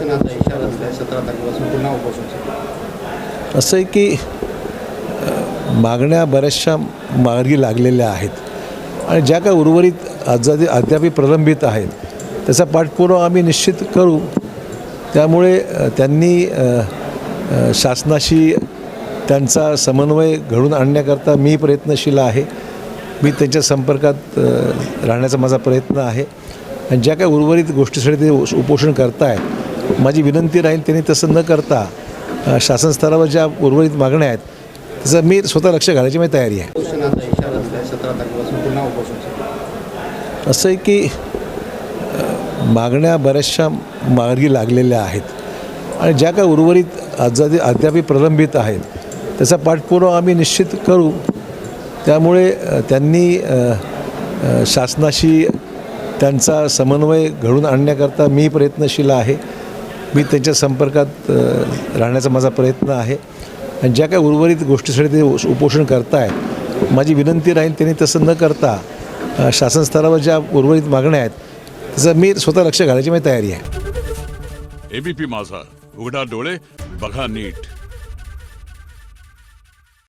उपोषणाचा इशारा दिला सतरा तारखेपासून पुन्हा उपोषण सुरू. असं आहे की मागण्या बऱ्याचशा मार्गी लागलेल्या आहेत. आणि ज्या काय उर्वरित अजादी अद्याप प्रलंबित आहेत त्याचा पाठपुरावा आम्ही निश्चित करू. त्यामुळे त्यांनी शासनाशी त्यांचा समन्वय घडून आणण्याकरता मी प्रयत्नशील आहे. मी त्यांच्या संपर्कात राहण्याचा माझा प्रयत्न आहे. आणि ज्या काय उर्वरित गोष्टीसाठी ते उपोषण उपोषण करताय माझी विनंती राहील त्यांनी तसं न करता शासन स्तरावर ज्या उर्वरित मागण्या आहेत त्याचं मी स्वतः लक्ष घालायची माझी तयारी आहे. असं आहे की मागण्या बऱ्याचशा मार्गी लागलेल्या आहेत. आणि ज्या काय उर्वरित अजादी अद्यापही प्रलंबित आहेत त्याचा पाठपुरावा आम्ही निश्चित करू. त्यामुळे त्यांनी शासनाशी त्यांचा समन्वय घडून आणण्याकरता मी प्रयत्नशील आहे. मी त्यांच्या संपर्कात राहण्याचा माझा प्रयत्न आहे. आणि ज्या काही उर्वरित गोष्टीसाठी ते उपोषण करताय माझी विनंती राहील त्यांनी तसं न करता शासन स्तरावर ज्या उर्वरित मागण्या आहेत त्याचं मी स्वतः लक्ष घालायची माझी तयारी आहे. एबीपी माझा. उघडा डोळे बघा नीट.